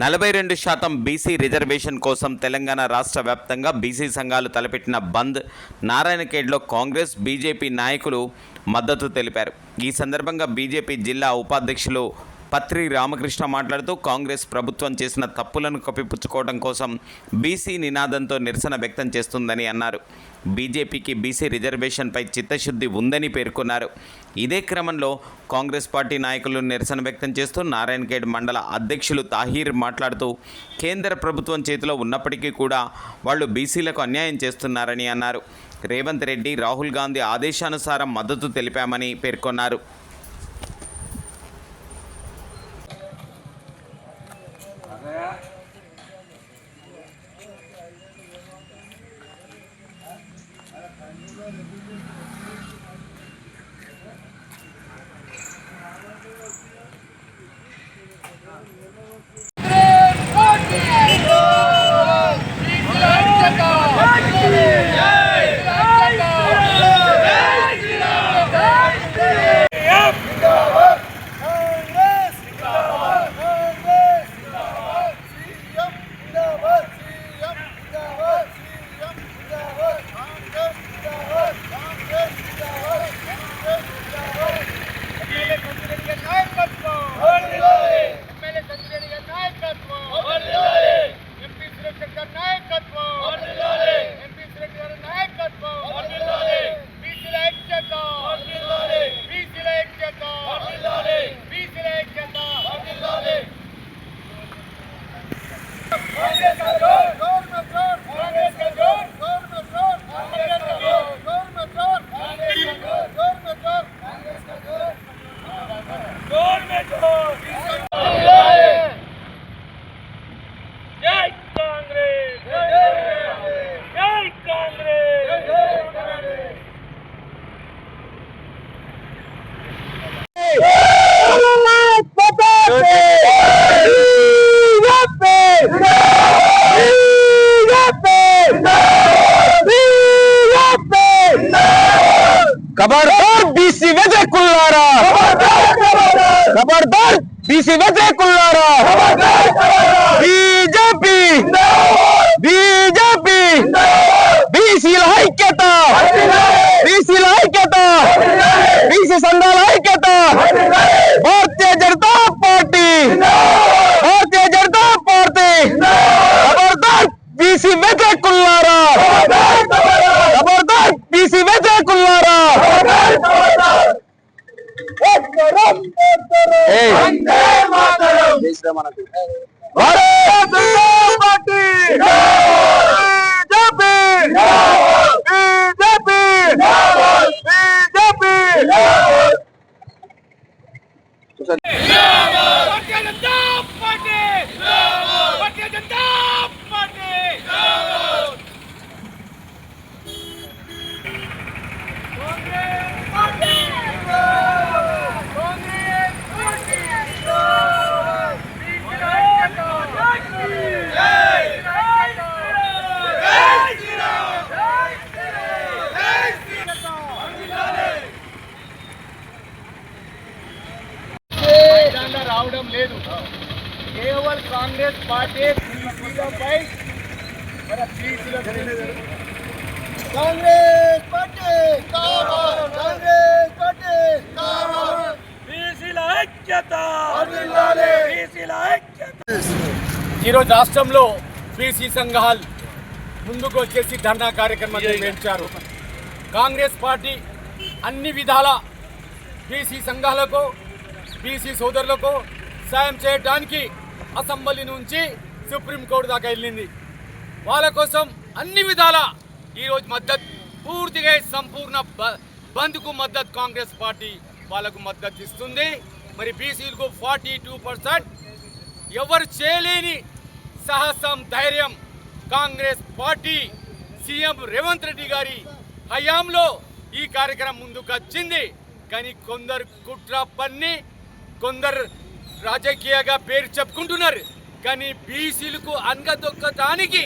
నలభై రెండు శాతం బీసీ రిజర్వేషన్ కోసం తెలంగాణ రాష్ట్ర వ్యాప్తంగా బీసీ సంఘాలు తలపెట్టిన బంద్. నారాయణఖేడ్లో కాంగ్రెస్ బీజేపీ నాయకులు మద్దతు తెలిపారు. ఈ సందర్భంగా బీజేపీ జిల్లా ఉపాధ్యక్షులు పత్రి రామకృష్ణ మాట్లాడుతూ కాంగ్రెస్ ప్రభుత్వం చేసిన తప్పులను కప్పిపుచ్చుకోవడం కోసం బీసీ నినాదంతో నిరసన వ్యక్తం చేస్తుందని అన్నారు. బీజేపీకి బీసీ రిజర్వేషన్పై చిత్తశుద్ధి ఉందని పేర్కొన్నారు. ఇదే క్రమంలో కాంగ్రెస్ పార్టీ నాయకులు నిరసన వ్యక్తం చేస్తూ నారాయణఖేడ్ మండల అధ్యక్షులు తాహీర్ మాట్లాడుతూ కేంద్ర ప్రభుత్వం చేతిలో ఉన్నప్పటికీ కూడా వాళ్ళు బీసీలకు అన్యాయం చేస్తున్నారని అన్నారు. రేవంత్ రెడ్డి రాహుల్ గాంధీ ఆదేశానుసారం మద్దతు తెలిపామని పేర్కొన్నారు. ఖబర్దార్ బీసీ వ్యతిరేకులారా ఖబర్దార్ బీసీ వ్యతిరేకులారా బీజేపీ బీజేపీ బీసీల ఐక్యత బీసీల ఐక్యత బీసీ సంఘాల ఐక్యత భారతీయ జనతా పార్టీ భారతీయ జనతా పార్టీ ఖబర్దార్ బీసీ వ్యతిరేకులారా ఖబర్దార్ బీసీ వ్యతిరేకులారా ఏయ్. Bharat Janata Party BJP BJP BJP Bharatiya Janata Party Bharatiya Janata Party Congress Party Congress Party బీసీల ఐక్యత జై జై శ్రీరామ్ జై శ్రీరామ్ జై శ్రీరామ్ మైదానంలో రావడం లేదు కేవలం కాంగ్రెస్ పార్టీ బీసీలపై మన బీసీల కాంగ్రెస్ పార్టీ కాంగ్రెస్ పార్టీ బీసీల ఐక్యత బీసీల ఐక్యత ఈరోజు రాష్ట్రంలో బీసీ సంఘాలు ముందుకు వచ్చేసి ధర్నా కార్యక్రమం నిర్వహించారు. కాంగ్రెస్ పార్టీ అన్ని విధాల బీసీ సంఘాలకు బీసీ సోదరులకు సాయం చేయడానికి అసెంబ్లీ నుంచి సుప్రీంకోర్టు దాకా వెళ్ళింది. వాళ్ళ కోసం అన్ని విధాల ఈరోజు మద్దతు పూర్తిగా సంపూర్ణ బంద్కు మద్దతు కాంగ్రెస్ పార్టీ వాళ్ళకు మద్దతు ఇస్తుంది. మరి బీసీలకు ఫార్టీ టూ పర్సెంట్ ఎవరు చేయలేని సాహసం ధైర్యం. కాంగ్రెస్ పార్టీ సీఎం రేవంత్ రెడ్డి గారి హయాంలో ఈ కార్యక్రమం ముందుకు వచ్చింది. కానీ కొందరు కుట్ర పన్ని కొందరు రాజకీయంగా పేరు చెప్పుకుంటున్నారు. కానీ బీసీలకు అనగదొక్కటానికి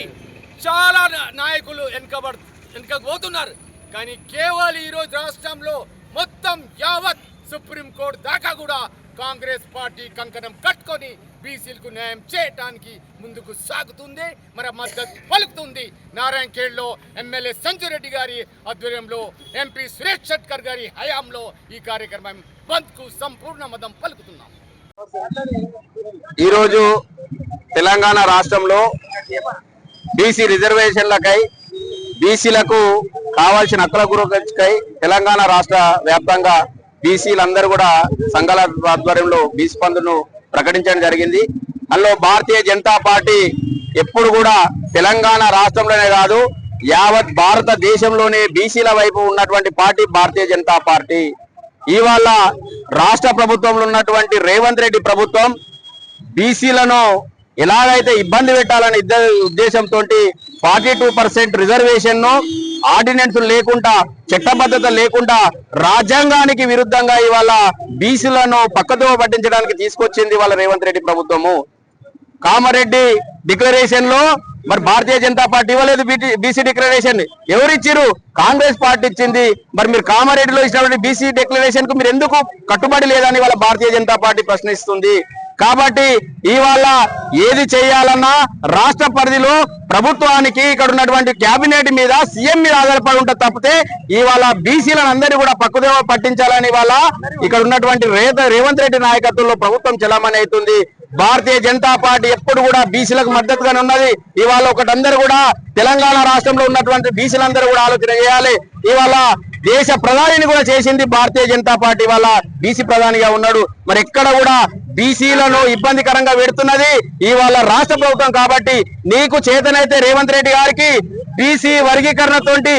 చాలా నాయకులు వెనకబడు వెనకపోతున్నారు కానీ కేవలం ఈరోజు రాష్ట్రంలో మొత్తం యావత్ సుప్రీంకోర్టు దాకా కూడా కాంగ్రెస్ పార్టీ కంకణం కట్టుకొని బీసీలకు న్యాయం చేయటానికి ముందుకు సాగుతుంది మరి మద్దతు పలుకుతుంది. నారాయణఖేడ్లో ఎమ్మెల్యే సంజురెడ్డి గారి ఆధ్వర్యంలో ఎంపీ సురేష్ షట్కర్ గారి హయాంలో ఈ కార్యక్రమం బంద్కు సంపూర్ణ మతం పలుకుతున్నాం. ఈరోజు తెలంగాణ రాష్ట్రంలో బీసీ రిజర్వేషన్లకై బీసీలకు కావాల్సిన హక్కుల గురికై తెలంగాణ రాష్ట్ర వ్యాప్తంగా బీసీలందరూ కూడా సంఘాల ఆధ్వర్యంలో బీసీ బంధును ప్రకటించడం జరిగింది. అందులో భారతీయ జనతా పార్టీ ఎప్పుడు కూడా తెలంగాణ రాష్ట్రంలోనే కాదు యావత్ భారతదేశంలోనే బీసీల వైపు ఉన్నటువంటి పార్టీ భారతీయ జనతా పార్టీ. ఇవాళ రాష్ట్ర ప్రభుత్వంలో ఉన్నటువంటి రేవంత్ రెడ్డి ప్రభుత్వం బీసీలను ఎలాగైతే ఇబ్బంది పెట్టాలని ఇద్దరు ఉద్దేశంతో ఫార్టీ టూ పర్సెంట్ ఆర్డినెన్స్ లేకుండా చట్టబద్ధత లేకుండా రాజ్యాంగానికి విరుద్ధంగా ఇవాళ బీసీలను పక్కదోవ పట్టించడానికి తీసుకొచ్చింది వాళ్ళ రేవంత్ రెడ్డి ప్రభుత్వము. కామారెడ్డి డిక్లరేషన్లో మరి భారతీయ జనతా పార్టీ ఇవ్వలేదు బీసీ డిక్లరేషన్. ఎవరిచ్చిరు కాంగ్రెస్ పార్టీ ఇచ్చింది. మరి మీరు కామారెడ్డిలో ఇచ్చినటువంటి బీసీ డిక్లరేషన్కు మీరు ఎందుకు కట్టుబడి లేదని వాళ్ళ భారతీయ జనతా పార్టీ ప్రశ్నిస్తుంది. కాబట్టి ఇవాళ ఏది చేయాలన్నా రాష్ట్ర పరిధిలో ప్రభుత్వానికి ఇక్కడ ఉన్నటువంటి కేబినెట్ మీద సీఎం మీద ఆధారపడి ఉంటుంది తప్పితే ఇవాళ బీసీలను అందరినీ కూడా పక్కుదేవ పట్టించాలని ఇవాళ ఇక్కడ ఉన్నటువంటి రేత రేవంత్ రెడ్డి నాయకత్వంలో ప్రభుత్వం చలామణి అవుతుంది భారతీయ జనతా పార్టీ ఎప్పుడు కూడా బీసీలకు మద్దతుగానే ఉన్నది. ఇవాళ ఒకటందరూ కూడా తెలంగాణ రాష్ట్రంలో ఉన్నటువంటి బీసీలందరూ కూడా ఆలోచన చేయాలి. ఇవాళ దేశ ప్రధానిని కూడా చేసింది భారతీయ జనతా పార్టీ వాళ్ళ బీసీ ప్రధానిగా ఉన్నాడు. మరి ఎక్కడ కూడా బీసీలను ఇబ్బందికరంగా పెడుతున్నది ఇవాళ రాష్ట్ర ప్రభుత్వం కాబట్టి నీకు చేతనైతే రేవంత్ రెడ్డి గారికి బీసీ వర్గీకరణతోటి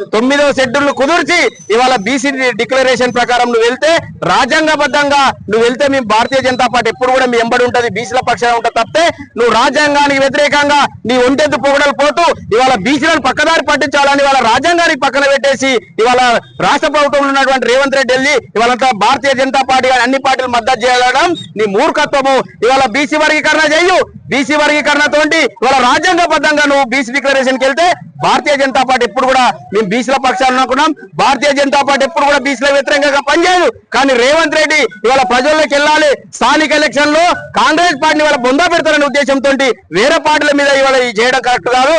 తెం- తొమ్మిదవ షెడ్యూల్ కుదిర్చి ఇవాళ బీసీ డిక్లరేషన్ ప్రకారం నువ్వు వెళ్తే రాజ్యాంగబద్ధంగా నువ్వు వెళ్తే మేము భారతీయ జనతా పార్టీ ఎప్పుడు కూడా మీ ఎంబడి ఉంటది బీసీల పక్షాన ఉంటుంది తప్పితే నువ్వు రాజ్యాంగానికి వ్యతిరేకంగా నీ ఒంటెద్దు పొగడలు పోతూ ఇవాళ బీసీలను పక్కదారి పట్టించాలని ఇవాళ రాజ్యాంగానికి పక్కన పెట్టేసి ఇవాళ రాష్ట్ర ప్రభుత్వంలో ఉన్నటువంటి రేవంత్ రెడ్డి వెళ్ళి ఇవాళ భారతీయ జనతా పార్టీ అన్ని పార్టీలు మద్దతు చేయడం నీ మూర్ఖత్వము. ఇవాళ బీసీ వర్గీకరణ చేయు. బీసీ వర్గీకరణతోటి ఇవాళ రాజ్యాంగబద్ధంగా నువ్వు బీసీ డిక్లరేషన్కి వెళ్తే భారతీయ జనతా పార్టీ ఎప్పుడు కూడా మేము బీసీల పక్షాలు అనుకున్నాం. భారతీయ జనతా పార్టీ ఎప్పుడు కూడా బీసీల వ్యతిరేకంగా పనిచేయదు. కానీ రేవంత్ రెడ్డి ఇవాళ ప్రజల్లోకి వెళ్ళాలి. స్థానిక ఎలక్షన్లో కాంగ్రెస్ పార్టీని ఇవాళ బొందా పెడతారనే ఉద్దేశంతో వేరే పార్టీల మీద ఇవాళ చేయడం కరెక్ట్ కాదు.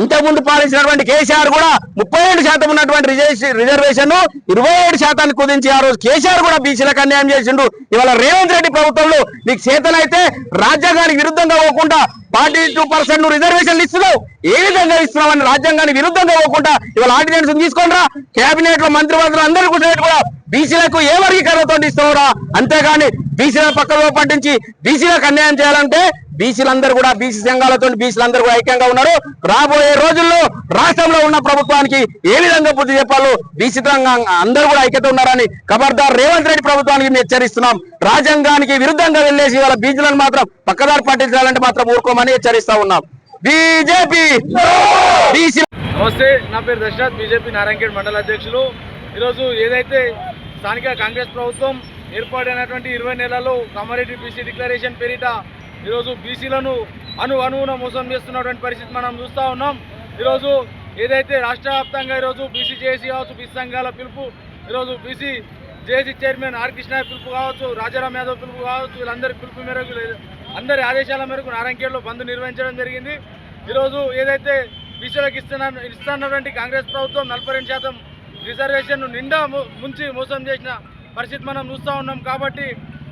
ఇంతకుముందు పాలించినటువంటి కేసీఆర్ కూడా ముప్పై ఏడు శాతం ఉన్నటువంటి రిజర్వేషన్ ఇరవై ఏడు శాతాన్ని కుదించి ఆ రోజు కేసీఆర్ కూడా బీసీలకు అన్యాయం చేసిండు. ఇవాళ రేవంత్ రెడ్డి ప్రభుత్వంలో నీకు చేతనైతే రాజ్యాంగానికి విరుద్ధంగా పోకుండా ఫార్టీ టూ పర్సెంట్ నువ్వు రిజర్వేషన్లు ఇస్తున్నావు. ఏ విధంగా ఇస్తున్నావు అని రాజ్యాంగానికి విరుద్ధంగా పోకుండా ఇవాళ ఆర్డినెన్స్ తీసుకోండి కేబినెట్లో మంత్రివర్గులు అందరూ కూర్చున్నట్టు కూడా బీసీలకు ఏ వర్గీకరణతో ఇస్తావురా అంతేగాని బీసీల పక్కలో పట్టించి బీసీలకు అన్యాయం చేయాలంటే బీసీలందరూ కూడా బీసీ సంఘాలతో బీసీలందరూ కూడా ఐక్యంగా ఉన్నారు. రాబోయే రోజుల్లో రాష్ట్రంలో ఉన్న ప్రభుత్వానికి ఏ విధంగా బుద్ధి చెప్పాలో బీసీ అందరూ కూడా ఐక్యత ఉన్నారని ఖబర్దార్ రేవంత్ రెడ్డి ప్రభుత్వానికి హెచ్చరిస్తున్నాం. రాజ్యాంగానికి విరుద్ధంగా వెళ్ళేసి వాళ్ళ బీసీలను మాత్రం పక్కదారి పట్టించాలంటే మాత్రం ఊరుకోమని హెచ్చరిస్తా ఉన్నాం. బీజేపీ! నమస్తే నా పేరు దశరథ్ బీజేపీ నారాయణఖేడ్ మండల అధ్యక్షులు. ఈరోజు ఏదైతే స్థానిక కాంగ్రెస్ ప్రభుత్వం ఏర్పాటైనటువంటి ఇరవై నెలల్లో కామారెడ్డి బీసీ డిక్లరేషన్ పేరిట ఈరోజు బీసీలను అను అనువున మోసం చేస్తున్నటువంటి పరిస్థితి మనం చూస్తూ ఉన్నాం. ఈరోజు ఏదైతే రాష్ట్ర వ్యాప్తంగా ఈరోజు బీసీ జేసీ కావచ్చు బీసీ సంఘాల పిలుపు ఈరోజు BC JC chairman R Krishna పిలుపు కావచ్చు రాజారాం యాదవ్ పిలుపు కావచ్చు వీళ్ళందరి పిలుపు మేరకు అందరి ఆదేశాల మేరకు నారాయణఖేడ్లో బంద్ నిర్వహించడం జరిగింది. ఈరోజు ఏదైతే బీసీలకు ఇస్తున్న ఇస్తున్నటువంటి కాంగ్రెస్ ప్రభుత్వం నలభై రెండు శాతం రిజర్వేషన్ నిండా ముంచి మోసం చేసిన పరిస్థితి మనం చూస్తూ ఉన్నాం. కాబట్టి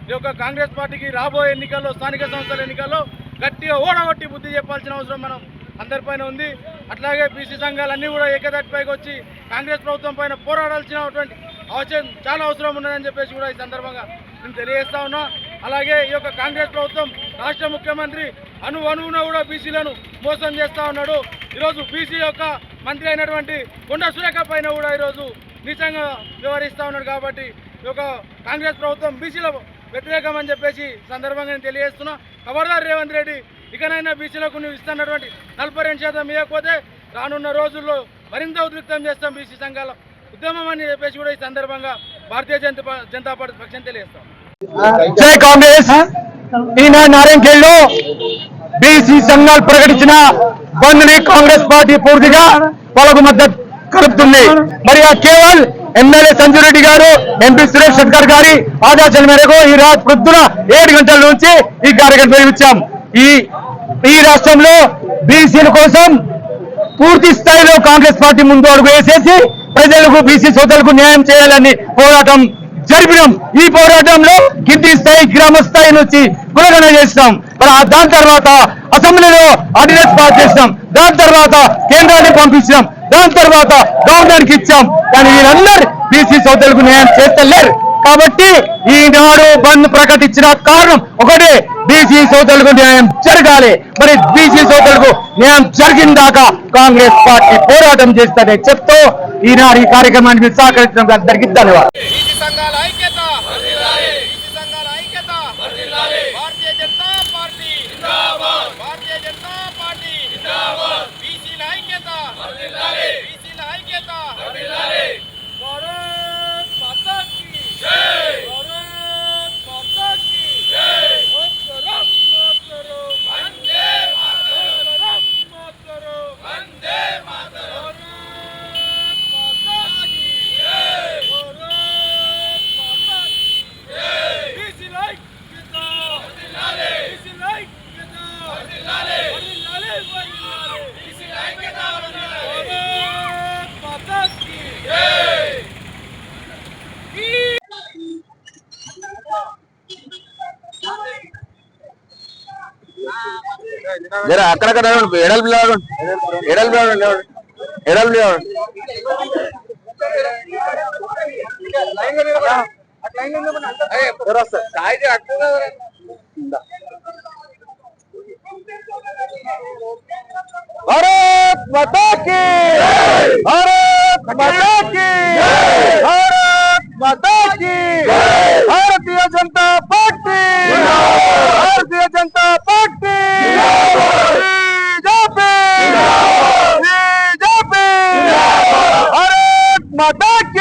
ఈ యొక్క కాంగ్రెస్ పార్టీకి రాబోయే ఎన్నికల్లో స్థానిక సంస్థల ఎన్నికల్లో గట్టిగా ఓడగొట్టి బుద్ధి చెప్పాల్సిన అవసరం మనం అందరిపైన ఉంది. అట్లాగే బీసీ సంఘాలన్నీ కూడా ఏకదాటిపైకి వచ్చి కాంగ్రెస్ ప్రభుత్వం పైన పోరాడాల్సినటువంటి అవసరం చాలా అవసరం ఉన్నదని చెప్పేసి కూడా ఈ సందర్భంగా నేను తెలియజేస్తా ఉన్నా. అలాగే ఈ యొక్క కాంగ్రెస్ ప్రభుత్వం రాష్ట్ర ముఖ్యమంత్రి అను అనువున కూడా బీసీలను మోసం చేస్తూ ఉన్నాడు. ఈరోజు బీసీ యొక్క మంత్రి అయినటువంటి కొండ సురేఖ పైన కూడా ఈరోజు నిజంగా వ్యవహరిస్తా ఉన్నాడు కాబట్టి ఈ యొక్క కాంగ్రెస్ ప్రభుత్వం బీసీల వ్యతిరేకం అని చెప్పేసి సందర్భంగా నేను తెలియజేస్తున్నా. ఖబర్దార్ రేవంత్ రెడ్డి ఇకనైనా బీసీలకు నువ్వు ఇస్తున్నటువంటి నలభై రెండు శాతం ఇవ్వకపోతే రానున్న రోజుల్లో మరింత ఉద్రిక్తం చేస్తాం బీసీ సంఘాల ఉద్యమం అని చెప్పేసి కూడా ఈ సందర్భంగా భారతీయ జనతా జనతా పార్టీ పక్షం తెలియజేస్తాం. జై కాంగ్రెస్. ఈనాడు నారాయణఖేడ్లో బీసీ సంఘాలు ప్రకటించిన బంద్ని కాంగ్రెస్ పార్టీ పూర్తిగా వాళ్ళకు మద్దతు కలుపుతుంది. మరి ఆ కేవల్ ఎమ్మెల్యే సంజయ్ రెడ్డి గారు ఎంపీ సురేష్ శెట్కర్ గారి ఆదేశాల మేరకు ఈ రాత్రి పొద్దున ఏడు గంటల నుంచి ఈ కార్యక్రమం నిర్వహించాం. ఈ ఈ రాష్ట్రంలో బీసీల కోసం పూర్తి స్థాయిలో కాంగ్రెస్ పార్టీ ముందు అడుగు వేసేసి ప్రజలకు బీసీ సోదరులకు న్యాయం చేయాలని పోరాటం జరిపినాం. ఈ పోరాటంలో కింది స్థాయి గ్రామ స్థాయి నుంచి కులగణ చేసినాం. మరి దాని తర్వాత అసెంబ్లీలో ఆర్డినెన్స్ పాస్ చేసినాం. దాని తర్వాత కేంద్రాన్ని పంపించినాం. దాని తర్వాత గవర్నర్కి ఇచ్చాం. కానీ వీళ్ళందరూ బీసీ సోదరులకు న్యాయం చేస్తలేరు. కాబట్టి ఈనాడు బంద్ ప్రకటించిన కారణం ఒకటే బీసీ సోదరులకు న్యాయం జరగాలి. మరి బీసీ సోదరులకు న్యాయం జరిగిందాకా కాంగ్రెస్ పార్టీ పోరాటం చేస్తారని చెప్తూ ఈనాడు ఈ కార్యక్రమానికి సహకరించడం అందరికీ ధన్యవాదాలు బీసీ సంఘాల ఐక్యత బీసీ సంఘాల ఐక్యత భారతీయ జనతా పార్టీ భారతీయ జనతా పార్టీ బీసీల ఐక్యత బీసీల ఐక్యత భారత్ మాతా కీ భారత్ మాతా కీ మాతరం మాతరం వందే మాతరం మాతరం వందే మాతరం భారత్ మాతా కీ భారత్ మాతా కీ బీసీల ఐక్యత వర్ధిల్లాలి బీసీల ఐక్యత వర్ధిల్లాలి వర్ధిల్లాలి వర్ధిల్లాలి బీసీల ఐక్యత వర్ధిల్లాలి భారత్ మాతా కీ జర అక్కడక్కడ నడవండి. ఎడల్పు నడవండి. ఎడల్పు నడవండి, ఎడల్పు నడవండి. భారత్ మతాకి భారత్ మతాకి భారత్ మతాకి key Bharatiya Janata Party Bharatiya Janata Party BJP BJP Bharat Mata